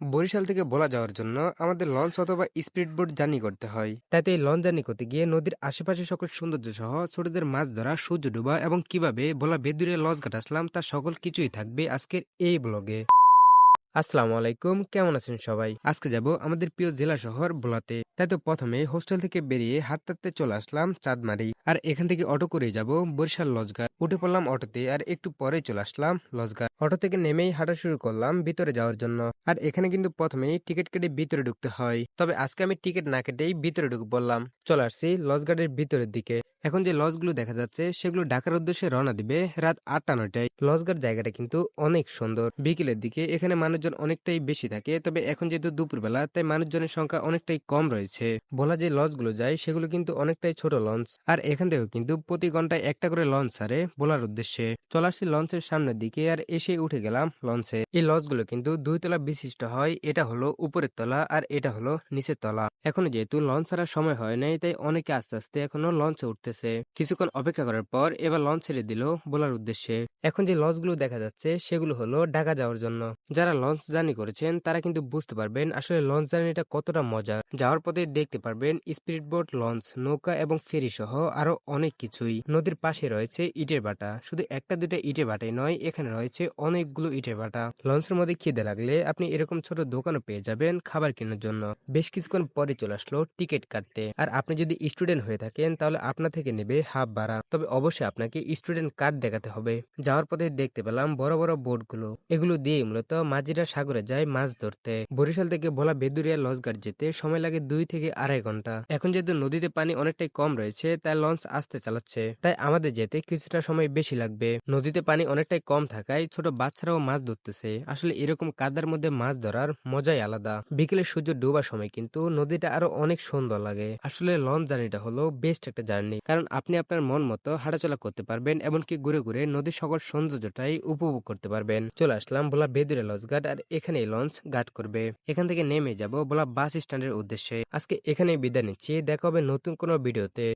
বরিশাল থেকে বলা যাওয়ার জন্য আমাদের লঞ্চ অথবা স্পিড বোট জার্নি করতে হয়। তাতে এই লঞ্চ জার্নি করতে গিয়ে নদীর আশেপাশে সকল সৌন্দর্য সহ ছোটদের মাছ ধরা, সূর্য ডোবা এবং কীভাবে বলা বেদুরে লঞ্চ কাটাসলাম তা সকল কিছুই থাকবে আজকের এই ব্লগে। আসসালামু আলাইকুম, কেমন আছেন সবাই? আজকে যাব আমাদের প্রিয় জেলা শহর ভোলাতে। তাই তো প্রথমে হোস্টেল থেকে বেরিয়ে হাঁটতে চলে আসলাম চাঁদমারি। আর এখান থেকে অটো করে যাব বরিশাল লজঘাট উঠে পড়লাম অটোতে আর একটু পরে চলে আসলাম লজঘাট অটো থেকে নেমেই হাঁটা শুরু করলাম ভিতরে যাওয়ার জন্য। আর এখানে কিন্তু প্রথমেই টিকিট কেটে ভিতরে ঢুকতে হয়। তবে আজকে আমি টিকিট না কেটেই ভিতরে ঢুকে বললাম চলে আসছি লজঘাটের ভিতরের দিকে। এখন যে লজগুলো দেখা যাচ্ছে, সেগুলো ঢাকার উদ্দেশ্যে রওনা দিবে রাত আটটা, নয়টায়। লজঘাট জায়গাটা কিন্তু অনেক সুন্দর। বিকেলের দিকে এখানে মানুষজন অনেকটাই বেশি থাকে, তবে এখন যেহেতু দুপুরবেলা, তাই মানুষজনের সংখ্যা অনেকটাই কম রয়েছে। বলা যে লঞ্চগুলো যায়, সেগুলো কিন্তু অনেকটাই ছোট লঞ্চ। আর এখান থেকেও কিন্তু প্রতি ঘন্টায় একটা করে লঞ্চ ছাড়ে বলার উদ্দেশ্যে। চলে আসছি লঞ্চের সামনের দিকে, আর এসে উঠে গেলাম লঞ্চে। এই লঞ্চগুলো কিন্তু দুই তলা বিশিষ্ট হয়, এটা হলো উপরের তলা আর এটা হলো নিচের তলা। এখন যেহেতু লঞ্চ ছাড়ার সময় হয় নাই, তাই অনেকে আস্তে আস্তে এখনও লঞ্চে উঠতেছে কিছুক্ষণ অপেক্ষা করার পর এবার লঞ্চ ছেড়ে দিল বলার উদ্দেশ্যে। এখন যে লঞ্চগুলো দেখা যাচ্ছে, সেগুলো হলো ঢাকা যাওয়ার জন্য। যারা লঞ্চ জার্নি করেছেন, তারা কিন্তু বুঝতে পারবেন আসলে লঞ্চ জার্নিটা কতটা মজা। যাওয়ার পথে দেখতে পারবেন স্পিরিট বোট লঞ্চ নৌকা এবং ফেরি সহ আরও অনেক কিছুই। নদীর পাশে রয়েছে ইটের বাটা। শুধু একটা দুটা ইটের বাটাই নয়, এখানে রয়েছে অনেকগুলো ইটের বাটা। লঞ্চের মধ্যে খিদে লাগলে আপনি এরকম ছোট দোকানও পেয়ে যাবেন খাবার কেনার জন্য। বেশ কিছুক্ষণ পরে চলে আসলো টিকিট কাটতে। আর আপনি যদি স্টুডেন্ট হয়ে থাকেন, তাহলে আপনা থেকে নেবে হাফ ভাড়া। তবে অবশ্যই আপনাকে স্টুডেন্ট কার্ড দেখাতে হবে। যাওয়ার পথে দেখতে পেলাম বড় বড় বোটগুলো এগুলো দিয়ে মূলত মাঝিরা সাগরে যায় মাছ ধরতে। বরিশাল থেকে ভোলা বেদুরিয়া লঞ্চঘাট যেতে সময় লাগে দুই থেকে আড়াই ঘণ্টা এখন যেহেতু নদীতে পানি অনেকটাই কম রয়েছে, তাই লঞ্চ আসতে চালাচ্ছে। তাই আমাদের যেতে কিছুটা সময় বেশি লাগবে। নদীতে পানি অনেকটাই কম থাকায় ছোট বাচ্চারাও মাছ ধরতেছে। আসলে এরকম কাদার মধ্যে মাছ ধরার মজাই আলাদা। বিকেলে সূর্য ডোবার সময় কিন্তু নদীটা আরও অনেক সুন্দর লাগে। আসলে লঞ্চ জার্নিটা হলো বেস্ট একটা জার্নি। কারণ আপনি আপনার মন মতো হাঁটাচলা করতে পারবেন এমনকি ঘুরে ঘুরে নদীর সকল সৌন্দর্যটাই উপভোগ করতে পারবেন। চলে আসলাম বলা বেদুরে লঞ্চ ঘাট আর এখানেই লঞ্চ ঘাট করবে। এখান থেকে নেমে যাব বলা বাস স্ট্যান্ডের উদ্দেশ্যে। আজকে এখানেই বিদায় নিচ্ছি। দেখা হবে নতুন কোনো ভিডিওতে।